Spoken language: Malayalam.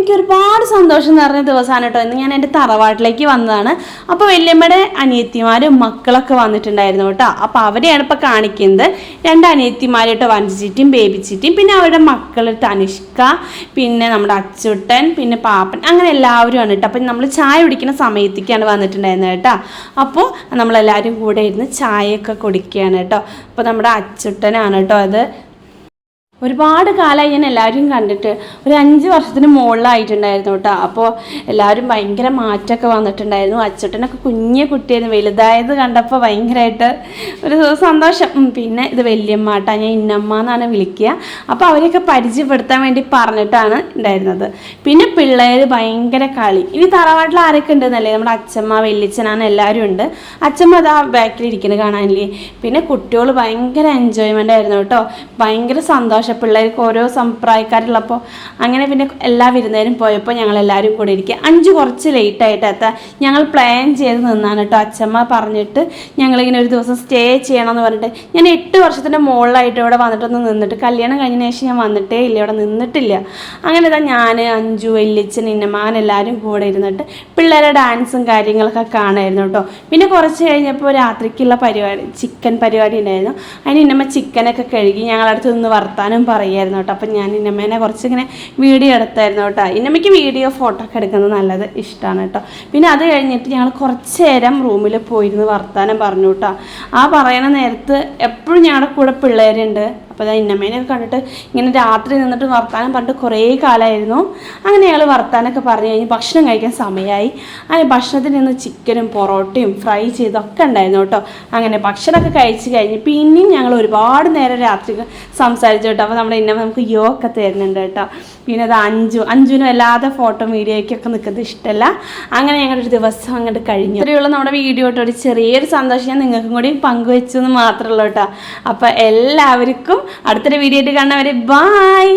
എനിക്ക് ഒരുപാട് സന്തോഷം നിറഞ്ഞ ദിവസമാണ് കേട്ടോ. ഇന്ന് ഞാൻ എന്റെ തറവാട്ടിലേക്ക് വന്നതാണ്. അപ്പോൾ വല്യമ്മയുടെ അനിയത്തിമാരും മക്കളൊക്കെ വന്നിട്ടുണ്ടായിരുന്നു കേട്ടോ. അപ്പോൾ അവരെയാണ് ഇപ്പോൾ കാണിക്കുന്നത്. രണ്ട് അനിയത്തിമാരായിട്ട് വഞ്ചിച്ചിട്ടും ബേബിച്ചിട്ടും. പിന്നെ അവരുടെ മക്കൾ തനിഷ്ക പിന്നെ നമ്മുടെ അച്ചുട്ടൻ പിന്നെ പാപ്പൻ അങ്ങനെ എല്ലാവരും ആണ് കേട്ടോ. അപ്പം നമ്മൾ ചായ കുടിക്കുന്ന സമയത്തേക്കാണ് വന്നിട്ടുണ്ടായിരുന്നത് കേട്ടോ. അപ്പോൾ നമ്മളെല്ലാവരും കൂടെ ഇരുന്ന് ചായയൊക്കെ കുടിക്കുകയാണ് കേട്ടോ. അപ്പോൾ നമ്മുടെ അച്ചുട്ടനാണ് കേട്ടോ അത്. ഒരുപാട് കാലമായി ഞാൻ എല്ലാവരും കണ്ടിട്ട്. ഒരു അഞ്ച് വർഷത്തിന് മുകളിലായിട്ടുണ്ടായിരുന്നു കേട്ടോ. അപ്പോൾ എല്ലാവരും ഭയങ്കര മാറ്റമൊക്കെ വന്നിട്ടുണ്ടായിരുന്നു. അച്ചുട്ടനൊക്കെ കുഞ്ഞേ കുട്ടിയായിരുന്നു. വലുതായത് കണ്ടപ്പോൾ ഭയങ്കരമായിട്ട് ഒരു സന്തോഷം. പിന്നെ ഇത് വല്യമ്മ കേട്ടോ ഞാൻ ഇന്നമ്മ എന്നാണ് വിളിക്കുക. അപ്പോൾ അവരെയൊക്കെ പരിചയപ്പെടുത്താൻ വേണ്ടി പറഞ്ഞിട്ടാണ് ഉണ്ടായിരുന്നത്. പിന്നെ പിള്ളേർ ഭയങ്കര കളി. ഇനി തറവാട്ടിൽ ആരൊക്കെ ഉണ്ടെന്നല്ലേ? നമ്മുടെ അച്ഛമ്മ വല്യച്ഛനാണ് എല്ലാവരും ഉണ്ട്. അച്ഛമ്മ അത് ബാക്കിൽ ഇരിക്കുന്നത് കാണാനില്ലേ? പിന്നെ കുട്ടികൾ ഭയങ്കര എൻജോയ്മെന്റ് ആയിരുന്നു കേട്ടോ. ഭയങ്കര സന്തോഷം. പിള്ളേർക്ക് ഓരോ സമ്പ്രായക്കാരുള്ളപ്പോൾ അങ്ങനെ പിന്നെ എല്ലാ വിരുന്നേരും പോയപ്പോൾ ഞങ്ങൾ എല്ലാവരും കൂടെ ഇരിക്കുക. അഞ്ച് കുറച്ച് ലേറ്റായിട്ട് എത്താൻ ഞങ്ങൾ പ്ലാൻ ചെയ്ത് നിന്നാണ് കേട്ടോ അച്ഛമ്മ പറഞ്ഞിട്ട് ഞങ്ങളിങ്ങനെ ഒരു ദിവസം സ്റ്റേ ചെയ്യണമെന്ന് പറഞ്ഞിട്ട് ഞാൻ എട്ട് വർഷത്തിന്റെ മുകളിലായിട്ട് ഇവിടെ വന്നിട്ടൊന്ന് നിന്നിട്ട് കല്യാണം കഴിഞ്ഞ ശേഷം ഞാൻ വന്നിട്ടേ ഇല്ല. ഇവിടെ നിന്നിട്ടില്ല. അങ്ങനെ ഇതാ ഞാൻ അഞ്ചു വല്യച്ഛൻ ഇന്നമാൻ എല്ലാവരും കൂടെ ഇരുന്നിട്ട് പിള്ളേരുടെ ഡാൻസും കാര്യങ്ങളൊക്കെ കാണായിരുന്നു കേട്ടോ പിന്നെ കുറച്ച് കഴിഞ്ഞപ്പോൾ രാത്രിക്കുള്ള പരിപാടി ചിക്കൻ പരിപാടി ഉണ്ടായിരുന്നു. അതിന് ഇന്നമ്മ ചിക്കനൊക്കെ കഴുകി ഞങ്ങളടുത്ത് നിന്ന് വർത്താനം പറയായിരുന്നു കേട്ടോ. അപ്പം ഞാൻ ഇന്നമ്മേനെ കുറച്ചിങ്ങനെ വീഡിയോ എടുത്തായിരുന്നു കേട്ടോ. ഇന്നമ്മയ്ക്ക് വീഡിയോ ഫോട്ടോ ഒക്കെ എടുക്കുന്നത് നല്ലത് ഇഷ്ടമാണ് കേട്ടോ. പിന്നെ അത് കഴിഞ്ഞിട്ട് ഞങ്ങൾ കുറച്ച് നേരം റൂമിൽ പോയിരുന്ന് വർത്താനം പറഞ്ഞു കേട്ടോ. ആ പറയുന്ന നേരത്ത് എപ്പോഴും ഞങ്ങളുടെ കൂടെ പിള്ളേരുണ്ട്. അപ്പോൾ ഞാൻ ഇന്നമ്മേനെ കണ്ടിട്ട് ഇങ്ങനെ രാത്രി നിന്നിട്ട് വർത്താനം പറഞ്ഞിട്ട് കുറേ കാലമായിരുന്നു. അങ്ങനെ അയാൾ വർത്താനമൊക്കെ പറഞ്ഞു കഴിഞ്ഞ് ഭക്ഷണം കഴിക്കാൻ സമയമായി. അങ്ങനെ ഭക്ഷണത്തിന് നിന്ന് ചിക്കനും പൊറോട്ടയും ഫ്രൈ ചെയ്തൊക്കെ ഉണ്ടായിരുന്നു കേട്ടോ. അങ്ങനെ ഭക്ഷണമൊക്കെ കഴിച്ച് കഴിഞ്ഞ് പിന്നെയും ഞങ്ങൾ ഒരുപാട് നേരം രാത്രി സംസാരിച്ചു കേട്ടോ. അപ്പോൾ നമ്മുടെ ഇന്നമ്മ നമുക്ക് യോ ഒക്കെ തരുന്നുണ്ട് കേട്ടോ. പിന്നെ അത് അഞ്ചു അഞ്ചുനും അല്ലാതെ ഫോട്ടോ വീഡിയോയ്ക്കൊക്കെ നിൽക്കുന്നത് ഇഷ്ടമല്ല. അങ്ങനെ ഞങ്ങളുടെ ഒരു ദിവസം അങ്ങോട്ട് കഴിഞ്ഞു. ഇത്രയുള്ള നമ്മുടെ വീഡിയോ കേട്ടോ. ഒരു ചെറിയൊരു സന്തോഷം ഞാൻ നിങ്ങൾക്കും കൂടി പങ്കുവെച്ചു എന്ന് മാത്രമേ ഉള്ളൂ കേട്ടോ. അപ്പോൾ എല്ലാവർക്കും അടുത്തൊരു വീഡിയോ ആയിട്ട് കാണുന്നവരെ ബായ്